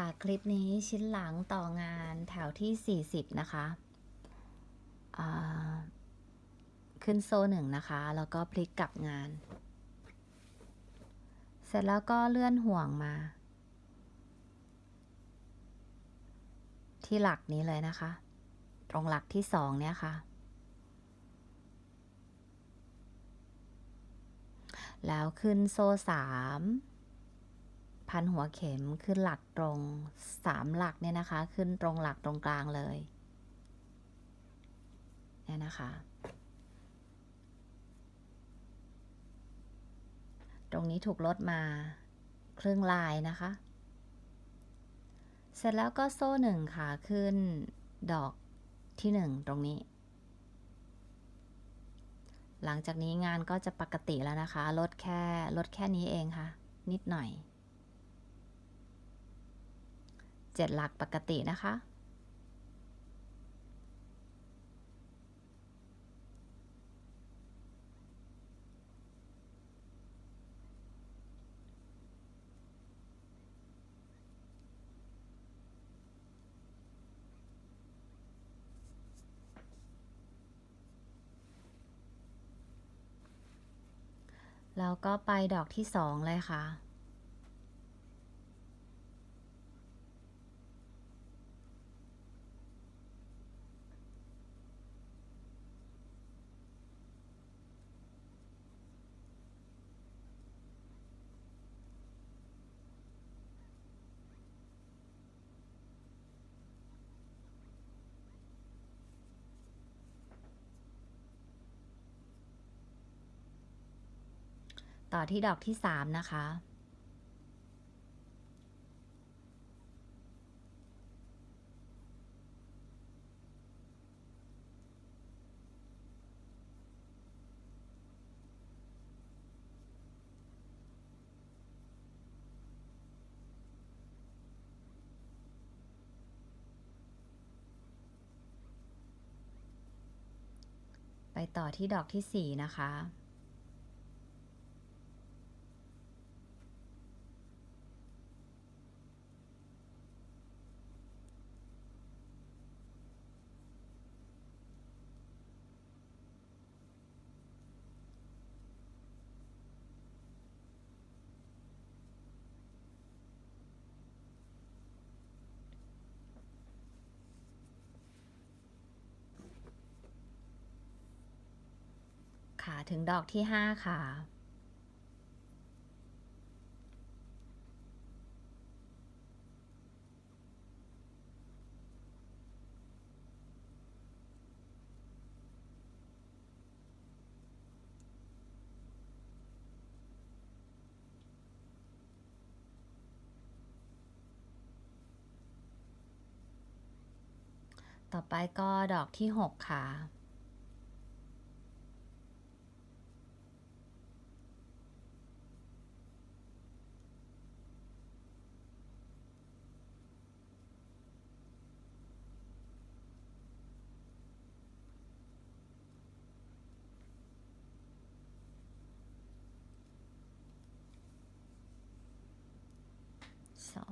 ค่ะ คลิปนี้ชิ้นหลังต่องานแถวที่ 40 นะคะ ขึ้นโซ่หนึ่งนะคะ แล้วก็พลิกกลับงาน เสร็จแล้วก็เลื่อนห่วงมา ที่หลักนี้เลยนะคะ ตรงหลักที่สองเนี่ยค่ะ แล้วขึ้นโซ่สาม พันหัวเข็มขึ้นหลักตรงสามหลักเนี่ยนะคะ ขึ้นตรงหลักตรงกลางเลยเนี่ยนะคะ ตรงนี้ถูกลดมาครึ่งลายนะคะ เสร็จแล้วก็โซ่หนึ่งค่ะขึ้นดอกที่หนึ่งตรงนี้ หลังจากนี้งานก็จะปกติแล้วนะคะ ลดแค่ลดแค่นี้เองค่ะ นิดหน่อย เจ็ดหลักปกตินะคะ แล้วก็ไปดอกที่สองเลยค่ะ ต่อที่ดอกที่สามนะคะ ไปต่อที่ดอกที่สี่นะคะ ถึงดอกที่ห้าค่ะ ต่อไปก็ดอกที่หกค่ะ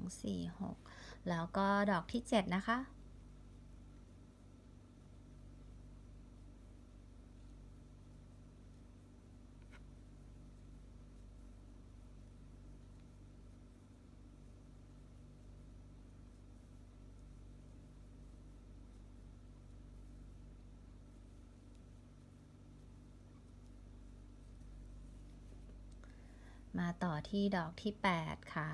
สองสี่หกแล้วก็ดอกที่เจ็ดนะคะ มาต่อที่ดอกที่แปดค่ะ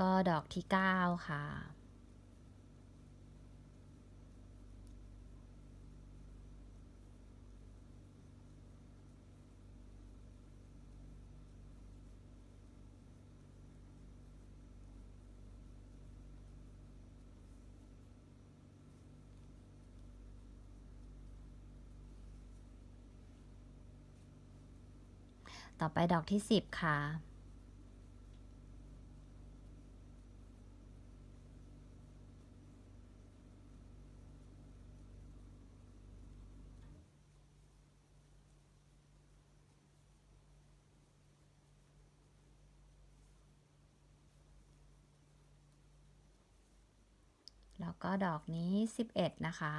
ก็ดอกที่ 9 ค่ะ ต่อไปดอกที่ 10 ค่ะ แล้วก็ดอกนี้ 11 นะคะ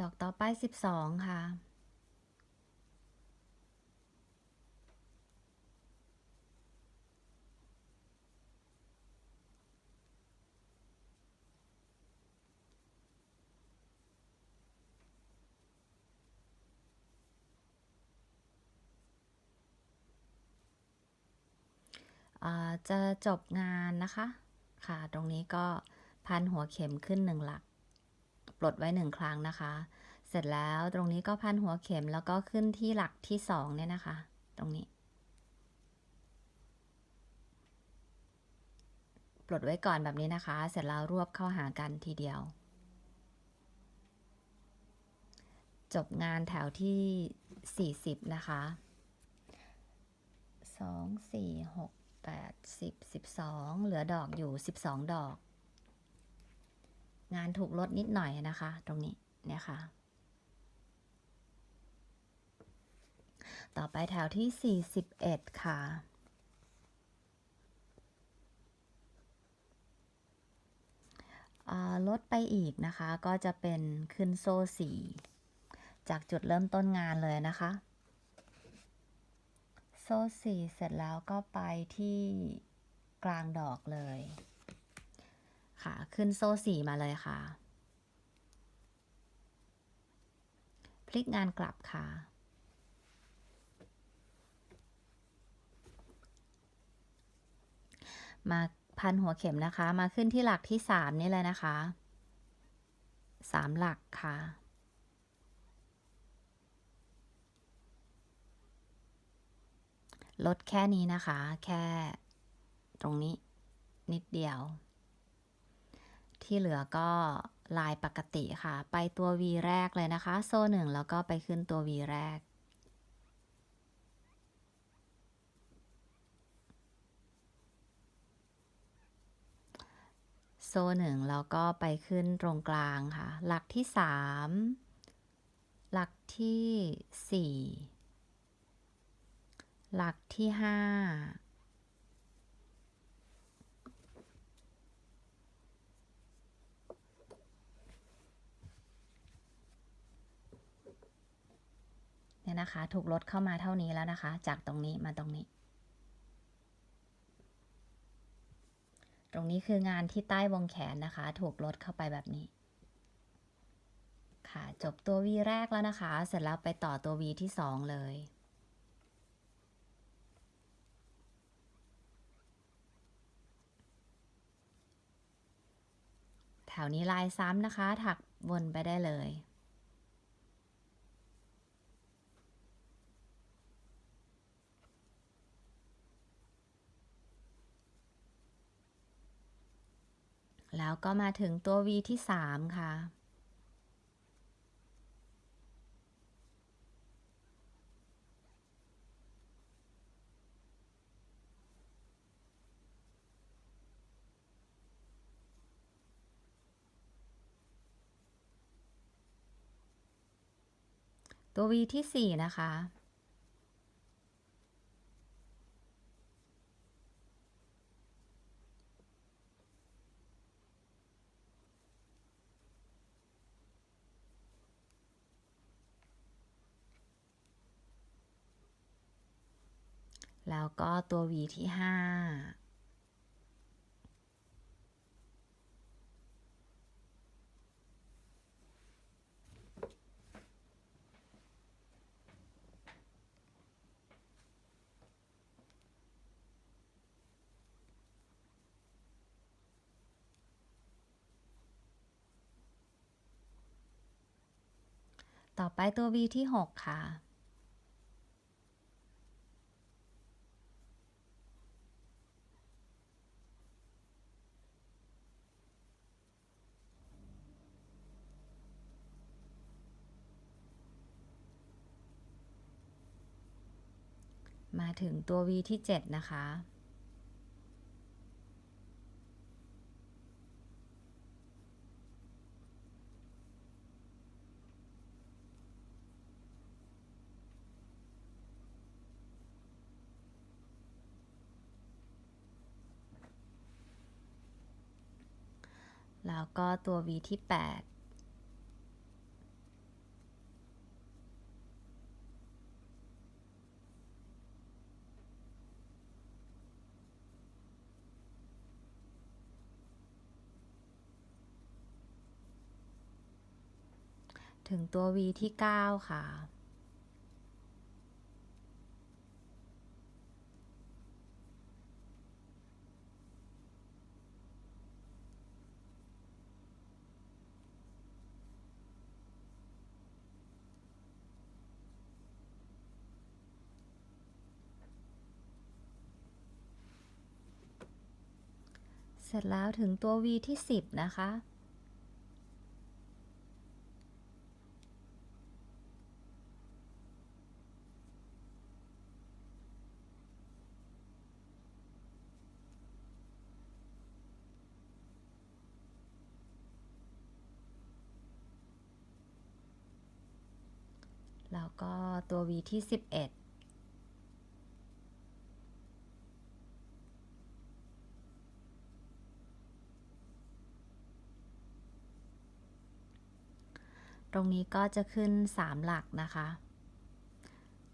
ดอกต่อไป 12 ค่ะ จะจบงานนะคะ ค่ะ ตรงนี้ก็พันหัวเข็มขึ้นหนึ่งหลัก ปลดไว้หนึ่งครั้งนะคะ เสร็จแล้วตรงนี้ก็พันหัวเข็มแล้วก็ขึ้นที่หลักที่สองเนี่ยนะคะ ตรงนี้ ปลดไว้ก่อนแบบนี้นะคะ เสร็จแล้วรวบเข้าหากันทีเดียว จบงานแถวที่ 40 นะคะ 2 4 6 8 10 12 เหลือดอกอยู่ 12 ดอก งานถูกลดนิดหน่อยนะคะ ตรงนี้เนี่ยค่ะ ต่อไปแถวที่ 41 ค่ะอ่าลดไปอีกนะคะก็จะเป็นขึ้นโซ่สีจากจุดเริ่มต้นงานเลยนะคะ โซ่สี่เสร็จแล้วก็ไปที่กลางดอกเลย ค่ะ ขึ้นโซ่สี่มาเลยค่ะ พลิกงานกลับค่ะ มาพันหัวเข็มนะคะ มาขึ้นที่หลักที่สามนี่เลยนะคะสามหลักค่ะ ลดแค่นี้นะคะ แค่ตรงนี้นิดเดียว ที่เหลือก็ลายปกติค่ะ ไปตัว V แรกเลยนะคะ โซ่หนึ่งแล้วก็ไปขึ้นตัว V แรก โซ่หนึ่งแล้วก็ไปขึ้นตรงกลางค่ะ หลักที่สามหลักที่สี่ หลักที่ห้าเนี่ยนะคะ ถูกลดเข้ามาเท่านี้แล้วนะคะ จากตรงนี้มาตรงนี้ ตรงนี้คืองานที่ใต้วงแขนนะคะ ถูกลดเข้าไปแบบนี้ ค่ะ จบตัว V แรกแล้วนะคะ เสร็จแล้วไปต่อตัว V ที่สองเลย วนี้ลายซ้ำนะคะ ถักวนไปได้เลย แล้วก็มาถึงตัว V ที่สามค่ะ ตัว v ที่ 4 นะคะ แล้วก็ตัว v ที่ 5 ต่อไปตัว V ที่ 6 ค่ะ มาถึงตัว V ที่ 7 นะคะ แล้วก็ตัว V ที่ 8ถึงตัว V ที่ 9 ค่ะ เสร็จแล้วถึงตัว V ที่ 10 นะคะ แล้วก็ตัว V ที่ 11 รงนี้ก็จะขึ้น 3 หลักนะคะ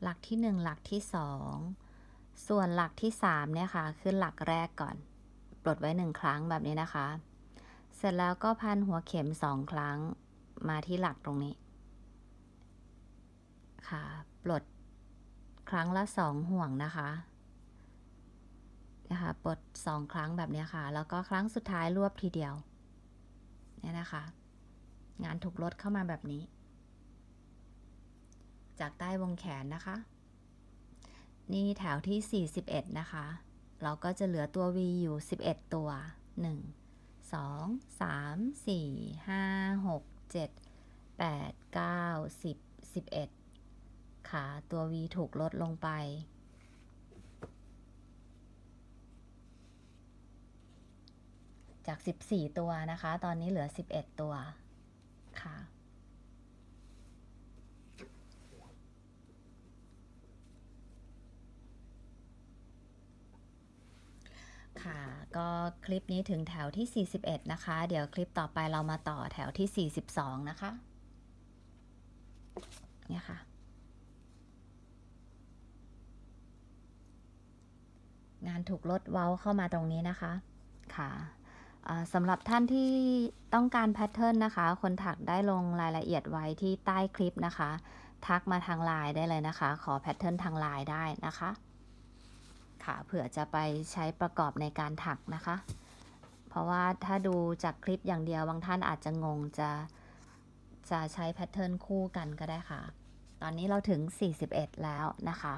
หลักที่ 1 หลักที่ 2 ส่วนหลักที่ 3 เนี่ยค่ะ ขึ้นหลักแรกก่อน ปลดไว้ 1 ครั้งแบบนี้นะคะ เสร็จแล้วก็พันหัวเข็ม 2 ครั้งมาที่หลักตรงนี้ ค่ะ ปลดครั้งละ 2 ห่วงนะคะนะคะปลด 2 ครั้งแบบนี้ค่ะ แล้วก็ครั้งสุดท้ายรวบทีเดียว เนี่ยนะคะ งานถูกลดเข้ามาแบบนี้ จากใต้วงแขนนะคะ นี่แถวที่ 41 นะคะ เราก็จะเหลือตัว V อยู่ 11 ตัว 1 2 3 4 5 6 7 8 9 10 11ค่ะตัว V ถูกลดลงไปจาก 14 ตัวนะคะ ตอนนี้เหลือ 11 ตัว ค่ะ ค่ะ ก็คลิปนี้ถึงแถวที่ 41 นะคะ เดี๋ยวคลิปต่อไปเรามาต่อแถวที่ 42 นะคะ เนี่ยค่ะงานถูกลดเว้าเข้ามาตรงนี้นะคะ ค่ะ สำหรับท่านที่ต้องการแพทเทิร์นนะคะ คนถักได้ลงรายละเอียดไว้ที่ใต้คลิปนะคะ ทักมาทางไลน์ได้เลยนะคะ ขอแพทเทิร์นทางไลน์ได้นะคะ ค่ะเผื่อจะไปใช้ประกอบในการถักนะคะ เพราะว่าถ้าดูจากคลิปอย่างเดียวบางท่านอาจจะงงจะจะใช้แพทเทิร์นคู่กันก็ได้ค่ะ ตอนนี้เราถึง 41 แล้วนะคะ